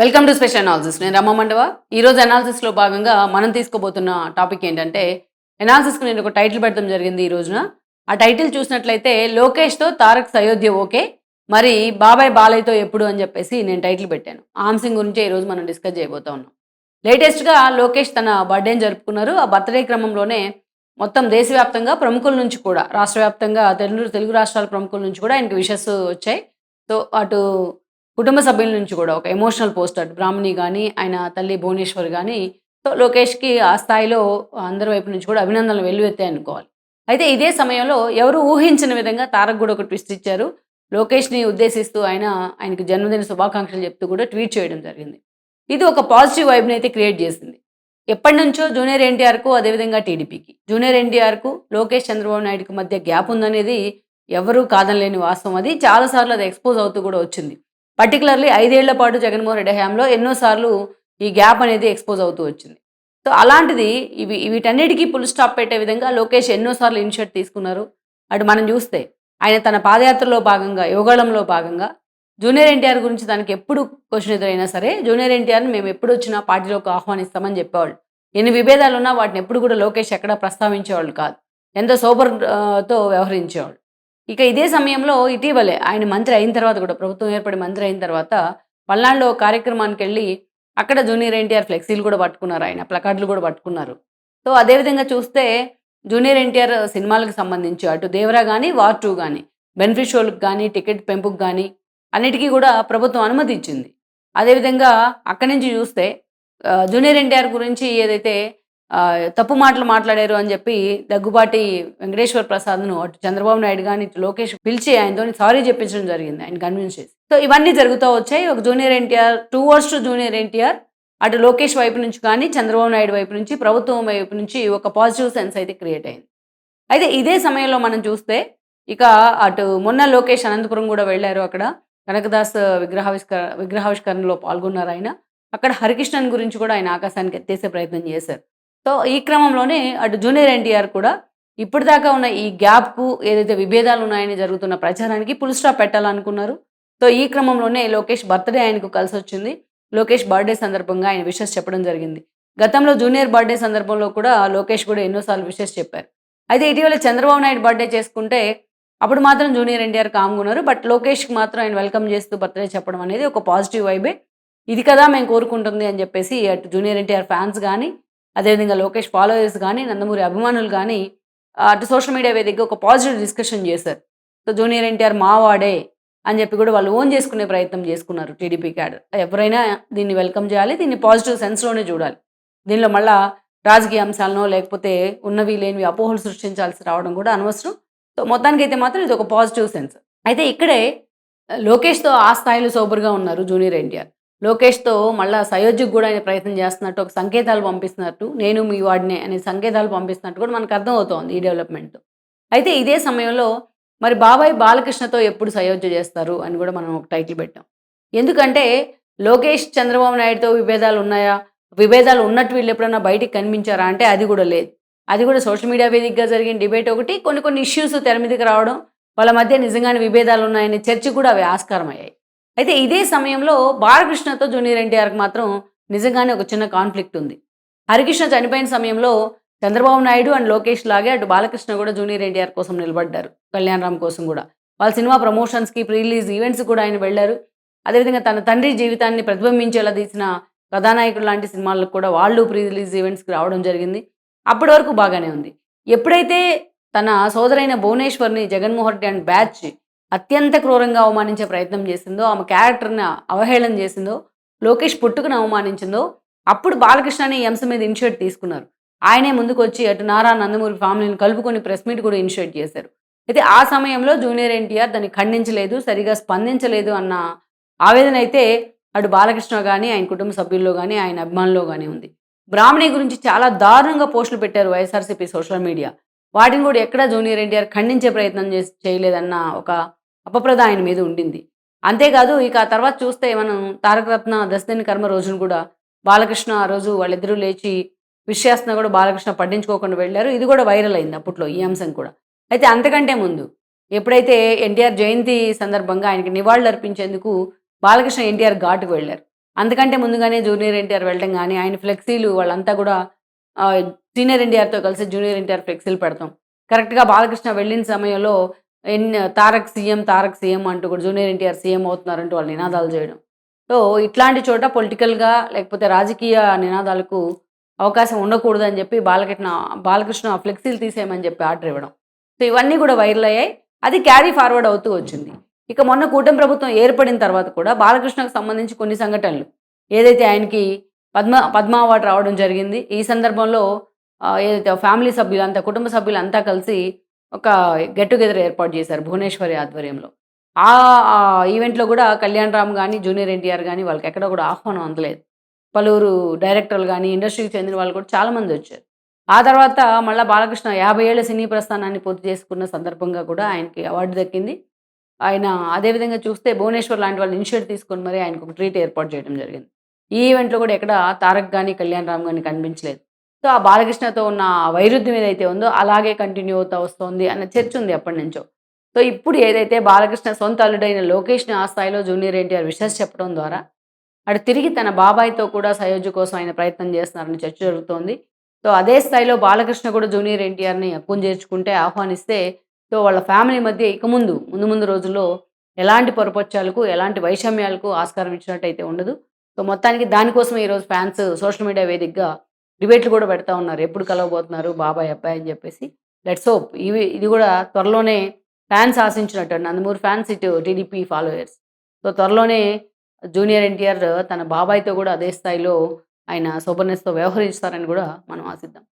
Welcome to special analysis నేను రమ్మ మండవ. ఈరోజు అనాలిసిస్లో భాగంగా మనం తీసుకోబోతున్న టాపిక్ ఏంటంటే అనాలిసిస్కి నేను ఒక టైటిల్ పెడతాం జరిగింది ఈ రోజున. ఆ టైటిల్ చూసినట్లయితే లోకేష్తో తారక్ సయోధ్య ఓకే మరి బాబాయ్ బాలయ్యతో ఎప్పుడు అని చెప్పేసి నేను టైటిల్ పెట్టాను. ఆమ్సింగ్ గురించి ఈరోజు మనం డిస్కస్ చేయబోతా ఉన్నాం. లేటెస్ట్గా లోకేష్ తన బర్త్డేని జరుపుకున్నారు. ఆ బర్త్డే క్రమంలోనే మొత్తం దేశవ్యాప్తంగా ప్రముఖుల నుంచి కూడా రాష్ట్ర వ్యాప్తంగా తెలుగు తెలుగు రాష్ట్రాల ప్రముఖుల నుంచి కూడా ఆయనకి విషస్ వచ్చాయి. సో అటు కుటుంబ సభ్యుల నుంచి కూడా ఒక ఎమోషనల్ పోస్టర్ బ్రాహ్మణి కానీ ఆయన తల్లి భువనేశ్వర్ కానీ సో లోకేష్కి ఆ స్థాయిలో అందరి వైపు నుంచి కూడా అభినందనలు వెల్లువెత్తాయి అనుకోవాలి. అయితే ఇదే సమయంలో ఎవరు ఊహించిన విధంగా తారక్ కూడా ఒక ట్విస్ట్ ఇచ్చారు. లోకేష్ని ఉద్దేశిస్తూ ఆయన ఆయనకు జన్మదిన శుభాకాంక్షలు చెప్తూ కూడా ట్వీట్ చేయడం జరిగింది. ఇది ఒక పాజిటివ్ వైబ్ని అయితే క్రియేట్ చేసింది. ఎప్పటి నుంచో జూనియర్ ఎన్టీఆర్కు అదేవిధంగా టీడీపీకి. జూనియర్ ఎన్టీఆర్కు లోకేష్ చంద్రబాబు నాయుడుకి మధ్య గ్యాప్ ఉందనేది ఎవరూ కాదనలేని వాస్తవం. అది చాలాసార్లు అది ఎక్స్పోజ్ అవుతూ కూడా వచ్చింది. పర్టికులర్లీ ఐదేళ్ళ పాటు జగన్మోహన్ రెడ్డి హయాంలో ఎన్నోసార్లు ఈ గ్యాప్ అనేది ఎక్స్పోజ్ అవుతూ వచ్చింది. సో అలాంటిది ఇవి వీటన్నిటికీ ఫుల్ స్టాప్ పెట్టే విధంగా లోకేష్ ఎన్నోసార్లు ఇనిషియేట్ తీసుకున్నారు. అటు మనం చూస్తే ఆయన తన పాదయాత్రలో భాగంగా యోగాళంలో భాగంగా జూనియర్ ఎన్టీఆర్ గురించి తనకి ఎప్పుడు క్వశ్చన్ ఎదురైనా సరే జూనియర్ ఎన్టీఆర్ని మేము ఎప్పుడు వచ్చినా పార్టీలోకి ఆహ్వానిస్తామని చెప్పేవాళ్ళు. ఎన్ని విభేదాలు ఉన్నా వాటిని ఎప్పుడు కూడా లోకేష్ ఎక్కడ ప్రస్తావించేవాళ్ళు కాదు. ఎంతో సోబర్తో తో వ్యవహరించేవాళ్ళు. ఇక ఇదే సమయంలో ఇటీవలే ఆయన మంత్రి అయిన తర్వాత కూడా ప్రభుత్వం ఏర్పడి మంత్రి అయిన తర్వాత పల్నాడులో కార్యక్రమానికి వెళ్ళి అక్కడ జూనియర్ ఎన్టీఆర్ ఫ్లెక్సీలు కూడా పట్టుకున్నారు ఆయన ప్లకార్డులు కూడా పట్టుకున్నారు. సో అదేవిధంగా చూస్తే జూనియర్ ఎన్టీఆర్ సినిమాలకు సంబంధించి అటు దేవరా కానీ వార్ టూ కానీ బెనిఫిట్ షోలకు కానీ టికెట్ పెంపుకు కానీ అన్నిటికీ కూడా ప్రభుత్వం అనుమతి ఇచ్చింది అదేవిధంగా అక్కడి నుంచి చూస్తే జూనియర్ ఎన్టీఆర్ గురించి ఏదైతే తప్పు మాటలు మాట్లాడారు అని చెప్పి దగ్గుబాటి వెంకటేశ్వర ప్రసాద్ను అటు చంద్రబాబు నాయుడు కానీ ఇటు లోకేష్ పిలిచి ఆయనతో సారీ చెప్పించడం జరిగింది. ఆయన కన్విన్స్ చేసి. సో ఇవన్నీ జరుగుతూ వచ్చాయి. ఒక junior NTR two verse to junior NTR అటు లోకేష్ వైపు నుంచి కానీ చంద్రబాబు నాయుడు వైపు నుంచి ప్రభుత్వం వైపు నుంచి ఒక పాజిటివ్ సెన్స్ అయితే క్రియేట్ అయింది. అయితే ఇదే సమయంలో మనం చూస్తే ఇక అటు మొన్న లోకేష్ అనంతపురం కూడా వెళ్ళారు అక్కడ. కనకదాస్ విగ్రహావిష్కర విగ్రహావిష్కరణలో పాల్గొన్నారు ఆయన. అక్కడ హరికృష్ణన్ గురించి కూడా ఆయన ఆకాశానికి ఎత్తేసే ప్రయత్నం చేశారు. సో ఈ క్రమంలోనే అటు జూనియర్ ఎన్టీఆర్ కూడా ఇప్పటిదాకా ఉన్న ఈ గ్యాప్కు ఏదైతే విభేదాలు ఉన్నాయని జరుగుతున్న ప్రచారానికి పుల్ స్టాప్ పెట్టాలనుకున్నారు. సో ఈ క్రమంలోనే లోకేష్ బర్త్డే ఆయనకు కలిసి వచ్చింది లోకేష్ బర్త్డే సందర్భంగా ఆయన విషెస్ చెప్పడం జరిగింది. గతంలో జూనియర్ బర్త్డే సందర్భంలో కూడా లోకేష్ కూడా ఎన్నోసార్లు విషెస్ చెప్పారు. అయితే ఇటీవల చంద్రబాబు నాయుడు బర్త్డే చేసుకుంటే అప్పుడు మాత్రం జూనియర్ ఎన్టీఆర్ కామ్గున్నారు బట్ లోకేష్కి మాత్రం ఆయన వెల్కమ్ చేస్తూ బర్త్డే చెప్పడం అనేది ఒక పాజిటివ్ వైబే ఇది కదా మేము కోరుకుంటుంది అని చెప్పేసి అటు జూనియర్ ఎన్టీఆర్ ఫ్యాన్స్ కానీ అదేవిధంగా లోకేష్ ఫాలోయర్స్ కానీ నందమూరి అభిమానులు కానీ అటు సోషల్ మీడియా వేదికగా ఒక పాజిటివ్ డిస్కషన్ చేశారు. సో జూనియర్ ఎన్టీఆర్ మావాడే అని చెప్పి కూడా వాళ్ళు ఓన్ చేసుకునే ప్రయత్నం చేసుకున్నారు టీడీపీ క్యాడర్ ఎవరైనా దీన్ని వెల్కమ్ చేయాలి దీన్ని పాజిటివ్ సెన్స్లోనే చూడాలి. దీనిలో మళ్ళా రాజకీయ అంశాలను లేకపోతే ఉన్నవి లేనివి అపోహలు సృష్టించాల్సి రావడం కూడా అనవసరం. సో మొత్తానికి అయితే మాత్రం ఇది ఒక పాజిటివ్ సెన్స్ అయితే ఇక్కడే లోకేష్తో ఆ స్థాయిలో సోబర్గా ఉన్నారు జూనియర్ ఎన్టీఆర్. లోకేష్తో మళ్ళా సయోధ్యకు కూడా ఆయన ప్రయత్నం చేస్తున్నట్టు ఒక సంకేతాలు పంపిస్తున్నట్టు నేను మీ వాడినే అనే సంకేతాలు పంపిస్తున్నట్టు కూడా మనకు అర్థమవుతోంది ఈ డెవలప్మెంట్. అయితే ఇదే సమయంలో మరి బాబాయ్ బాలకృష్ణతో ఎప్పుడు సయోధ్య చేస్తారు అని కూడా మనం ఒక టైటిల్ పెట్టాం. ఎందుకంటే లోకేష్ చంద్రబాబు నాయుడుతో విభేదాలు ఉన్నాయా? విభేదాలు ఉన్నట్టు వీళ్ళు ఎప్పుడైనా బయటికి కనిపించారా అంటే అది కూడా లేదు. అది కూడా సోషల్ మీడియా వేదికగా జరిగిన డిబేట్ ఒకటి కొన్ని కొన్ని ఇష్యూస్ తెర మీదకి రావడం వాళ్ళ మధ్య నిజంగానే విభేదాలు ఉన్నాయనే చర్చ కూడా అవి ఆస్కారం అయ్యాయి అయితే ఇదే సమయంలో బాలకృష్ణతో జూనియర్ ఎన్టీఆర్కి మాత్రం నిజంగానే ఒక చిన్న కాన్ఫ్లిక్ట్ ఉంది. హరికృష్ణ చనిపోయిన సమయంలో చంద్రబాబు నాయుడు అండ్ లోకేష్ లాగే అటు బాలకృష్ణ కూడా జూనియర్ ఎన్టీఆర్ కోసం నిలబడ్డారు. కళ్యాణ్ రామ్ కోసం కూడా. వాళ్ళ సినిమా ప్రమోషన్స్కి ప్రీ రిలీజ్ ఈవెంట్స్ కూడా ఆయన వెళ్ళారు. అదేవిధంగా తన తండ్రి జీవితాన్ని ప్రతిబింబించేలా తీసిన కథానాయకుడు లాంటి సినిమాలకు కూడా వాళ్ళు ప్రీ రిలీజ్ ఈవెంట్స్కి రావడం జరిగింది. అప్పటి వరకు బాగానే ఉంది. ఎప్పుడైతే తన సోదరైన భువనేశ్వర్ని జగన్మోహన్ రెడ్డి అండ్ బ్యాచ్ అత్యంత క్రూరంగా అవమానించే ప్రయత్నం చేసిందో ఆమె క్యారెక్టర్ని అవహేళన చేసిందో లోకేష్ పుట్టుకుని అవమానించిందో అప్పుడు బాలకృష్ణని ఈ అంశం మీద ఇనిషియేట్ తీసుకున్నారు. ఆయనే ముందుకు వచ్చి అటు నారా నందమూరి ఫ్యామిలీని కలుపుకొని ప్రెస్ మీట్ కూడా ఇనిషియేట్ చేశారు. అయితే ఆ సమయంలో జూనియర్ ఎన్టీఆర్ దాన్ని ఖండించలేదు సరిగా స్పందించలేదు అన్న ఆవేదన అయితే అటు బాలకృష్ణ కానీ ఆయన కుటుంబ సభ్యుల్లో కానీ ఆయన అభిమానుల్లో కానీ ఉంది. బ్రాహ్మణి గురించి చాలా దారుణంగా పోస్టులు పెట్టారు వైఎస్ఆర్సీపీ సోషల్ మీడియా. వాటిని కూడా ఎక్కడా జూనియర్ ఎన్టీఆర్ ఖండించే ప్రయత్నం చేసి చేయలేదన్న ఒక అపప్రద ఆయన మీద ఉండింది. అంతేకాదు ఇక ఆ తర్వాత చూస్తే మనం తారకరత్న దశదిన కర్మ రోజును కూడా బాలకృష్ణ ఆ రోజు వాళ్ళిద్దరూ లేచి విశ్వాసన కూడా బాలకృష్ణ పట్టించుకోకుండా వెళ్ళారు. ఇది కూడా వైరల్ అయింది అప్పట్లో ఈ అంశం కూడా. అయితే అంతకంటే ముందు ఎప్పుడైతే ఎన్టీఆర్ జయంతి సందర్భంగా ఆయనకి నివాళులు అర్పించేందుకు బాలకృష్ణ ఎన్టీఆర్ ఘాటుకు వెళ్ళారు. అందుకంటే ముందుగానే జూనియర్ ఎన్టీఆర్ వెళ్ళడం కానీ ఆయన ఫ్లెక్సీలు వాళ్ళంతా కూడా సీనియర్ ఎన్టీఆర్తో కలిసి జూనియర్ ఎన్టీఆర్ ఫ్లెక్సీలు పెడతాం. కరెక్ట్గా బాలకృష్ణ వెళ్ళిన సమయంలో N Tarak CM Tarak CM అంటూ కూడా జూనియర్ ఎన్టీఆర్ సీఎం అవుతున్నారంటూ వాళ్ళు నినాదాలు చేయడం. సో ఇట్లాంటి చోట పొలిటికల్గా లేకపోతే రాజకీయ నినాదాలకు అవకాశం ఉండకూడదు అని చెప్పి బాలకృష్ణ బాలకృష్ణ ఫ్లెక్సీలు తీసేయమని చెప్పి ఆర్డర్ ఇవ్వడం. సో ఇవన్నీ కూడా వైరల్ అయ్యాయి. అది క్యారీ ఫార్వర్డ్ అవుతూ వచ్చింది. ఇక మొన్న కూటమి ప్రభుత్వం ఏర్పడిన తర్వాత కూడా బాలకృష్ణకు సంబంధించి కొన్ని సంఘటనలు. ఏదైతే ఆయనకి పద్మ పద్మ అవార్డు రావడం జరిగింది ఈ సందర్భంలో ఆ, ఏదైతే ఫ్యామిలీ సభ్యులంతా కుటుంబ సభ్యులంతా కలిసి ఒక గెట్ టుగెదర్ ఏర్పాటు చేశారు భువనేశ్వరి ఆధ్వర్యంలో. ఆ ఈవెంట్లో కూడా కళ్యాణ్ రామ్ కానీ జూనియర్ ఎన్టీఆర్ కానీ వాళ్ళకి ఎక్కడ కూడా ఆహ్వానం అందలేదు. పలువురు డైరెక్టర్లు కానీ ఇండస్ట్రీకి చెందిన వాళ్ళు కూడా చాలామంది వచ్చారు. ఆ తర్వాత మళ్ళీ బాలకృష్ణ యాభై ఏళ్ళ సినీ ప్రస్థానాన్ని పూర్తి చేసుకున్న సందర్భంగా కూడా ఆయనకి అవార్డు దక్కింది. ఆయన అదేవిధంగా చూస్తే భువనేశ్వర్ లాంటి వాళ్ళు ఇనిషియేటివ్ తీసుకొని మరి ఆయనకు ఒక ట్రీట్ ఏర్పాటు చేయడం జరిగింది. ఈ ఈవెంట్లో కూడా ఎక్కడ తారక్ కానీ కళ్యాణ్ రామ్ కానీ కనిపించలేదు. సో ఆ బాలకృష్ణతో ఉన్న వైరుధ్యం ఏదైతే ఉందో అలాగే కంటిన్యూ అవుతా వస్తుంది అన్న చర్చ ఉంది అప్పటి నుంచో. సో ఇప్పుడు ఏదైతే బాలకృష్ణ సొంత అల్లుడైన లోకేష్ని ఆ స్థాయిలో జూనియర్ ఎన్టీఆర్ విషస్ చెప్పడం ద్వారా అటు తిరిగి తన బాబాయ్తో కూడా సయోధ్య కోసం ఆయన ప్రయత్నం చేస్తున్నారని చర్చ జరుగుతోంది. సో అదే స్థాయిలో బాలకృష్ణ కూడా జూనియర్ ఎన్టీఆర్ని అక్కును చేర్చుకుంటే ఆహ్వానిస్తే సో వాళ్ళ ఫ్యామిలీ మధ్య ఇక ముందు ముందు ముందు రోజుల్లో ఎలాంటి పొరపచ్చాలకు ఎలాంటి వైషమ్యాలకు ఆస్కారం ఇచ్చినట్టయితే ఉండదు. సో మొత్తానికి దానికోసం ఈరోజు ఫ్యాన్స్ సోషల్ మీడియా వేదికగా డిబేట్లు కూడా పెడతా ఉన్నారు. ఎప్పుడు కలవబోతున్నారు బాబాయ్ అబ్బాయి అని చెప్పేసి. లెట్స్ హోప్ ఇవి ఇది కూడా త్వరలోనే ఫ్యాన్స్ ఆశించినట్టు నందమూరి ఫ్యాన్స్ ఇటు టీడీపీ ఫాలోయర్స్. సో త్వరలోనే జూనియర్ ఎన్టీఆర్ తన బాబాయ్తో కూడా అదే స్థాయిలో ఆయన సూపర్నెస్తో వ్యవహరిస్తారని కూడా మనం ఆశిద్దాం.